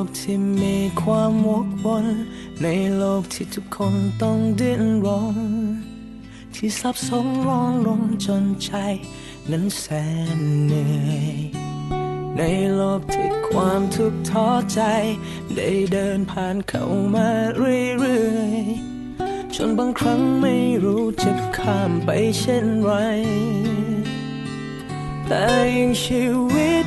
วกวนในโลกที่ทุกคนต้องดิ้นรน ที่ซับซ้อนร้อนรนจนใจนั้นแสนเหนื่อยในโลกที่ความทุกข์ท้อใจ ได้เดินผ่านเข้ามาเรื่อยๆ จนบางครั้งไม่รู้จะข้ามไปเช่นไร แต่ยิ่งชีวิต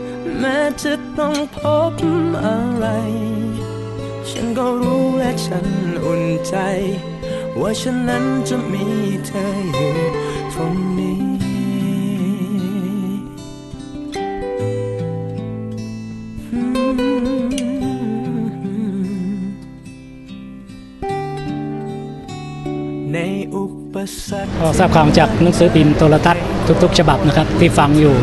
แม้จะต้องพบอะไร ฉันก็รู้และฉันอุ่นใจ ว่าฉันนั้นจะมีเธออยู่ตรงนี้ก็ทราบข่าวจากหนังสือพิมพ์โทรทัศน์ทุก ๆ ฉบับนะครับ ที่ฟังอยู่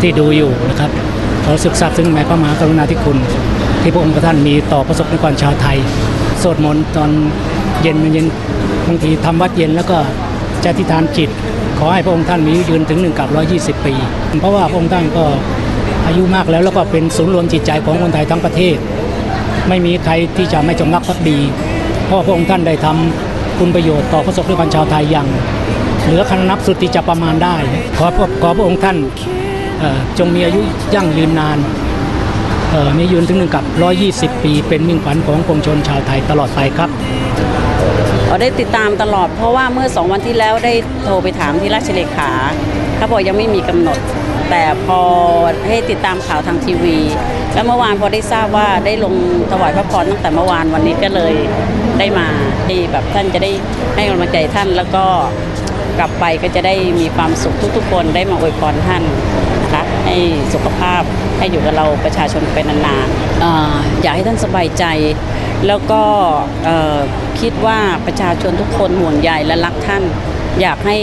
ที่ดูอยู่นะครับ ขอรู้สึกซาบซึ้งในพระมหากรุณาธิคุณ ที่พระองค์ท่านมีต่อประสบนิกรชาวไทยสวดมนต์ตอนเย็นเย็นบางทีทำวัดเย็นแล้วก็จะอธิษฐานจิต ขอให้พระองค์ท่านมีอายุยืนถึง1กับ120 ปี เพราะว่าพระองค์ท่านก็อายุมากแล้วแล้วก็เป็นศูนย์รวมจิตใจของคนไทยทั้งประเทศ ไม่มีใครที่จะไม่จงรักภักดีเพราะพระองค์ท่านได้ทำคุณประโยชน์ต่อพระสงฆ์นิกรชาวไทยอย่างเหลือคณนับสุดที่จะประมาณได้ ขอขอพระองค์ท่าน จงมีอายุยั่งยืนนานมียืนถึงหนึ่งกับ 120 ปี เป็นมิ่งขวัญของปวงชนชาวไทยตลอดไปครับเราได้ติดตามตลอดเพราะว่าเมื่อสองวันที่แล้วได้โทรไปถามที่ราชเลขาเขาบอกยังไม่มีกำหนด แต่พอให้ติดตามข่าวทางทีวี แล้วเมื่อวานพอได้ทราบว่าได้ลงถวายพระพรตั้งแต่เมื่อวานวันนี้ก็เลยได้มาที่แบบท่านจะได้ให้กำลังใจท่านแล้วก็กลับไปก็จะได้มีความสุขทุกๆ คนได้มาอวยพรท่าน คะให้สุขภาพให้อยู่กับเราประชาชนไปนานๆออยากให้ท่านสบายใจ แล้วก็คิดว่าประชาชนทุกคนห่วงใยและรักท่าน อยากให้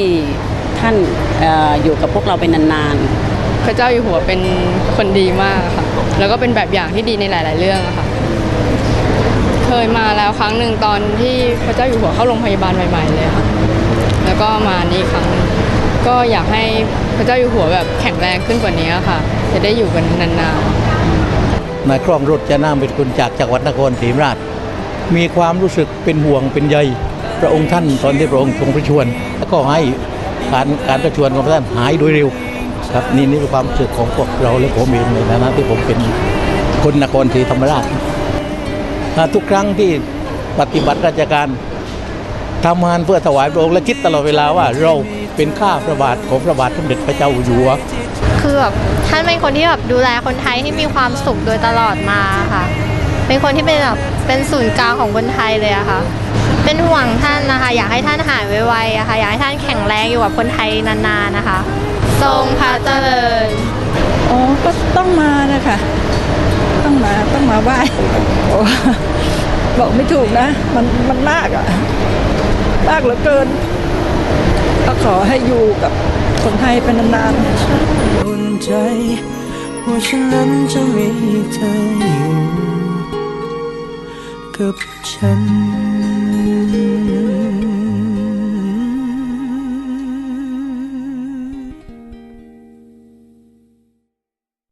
ท่านออยู่กับพวกเราเป็นานๆพระเจ้าอยู่หัวเป็นคนดีมากค่ะแล้วก็เป็นแบบอย่างที่ดีในหลาย ๆ เรื่องค่ะเคยมาแล้วครั้งหนึ่งตอนที่พระเจ้าอยู่หัวเข้าโรงพยาบาลใหม่ ๆ เลยค่ะแล้วก็มานี่ครั้งหนึ่ง ก็อยากให้พระเจ้าอยู่หัวแบบแข็งแรงขึ้นกว่านี้ค่ะ จะได้อยู่กันนานๆนายครองรถจะนามเป็นคนจากจังหวัดนครศรีธรรมราช มีความรู้สึกเป็นห่วงเป็นใยพระองค์ท่านตอนที่พระองค์ทรงประชวรแล้วก็ให้การการประชวรของพระท่านหายโดยเร็วครับนี่นี่เป็นความรู้สึกของพวกเราและผมเองในฐานะที่ผมเป็นคนนครศรีธรรมราชทุกครั้งที่ปฏิบัติราชการทำงานเพื่อถวายพระองค์และคิดตลอดเวลาว่าเรา เป็นข้าพระบาทของพระบาทสมเด็จพระเจ้าอยู่หัว คือแบบท่านเป็นคนที่แบบดูแลคนไทยให้มีความสุขโดยตลอดมาค่ะ เป็นคนที่เป็นแบบเป็นศูนย์กลางของคนไทยเลยอะค่ะ เป็นห่วงท่านนะคะ อยากให้ท่านหายไวๆอะค่ะ อยากให้ท่านแข็งแรงอยู่กับคนไทยนานๆนะคะ ทรงพระเจริญ อ๋อ ก็ต้องมานะคะ ต้องมา ต้องมาไหว้โอ้บอกไม่ถูกนะ มัน มันมากอะมากเหลือเกิน ก็ขอให้อยู่กับคนไทยเป็นนานๆอุ่นใจว่าฉันนั้นจะมีเธออยู่กับฉัน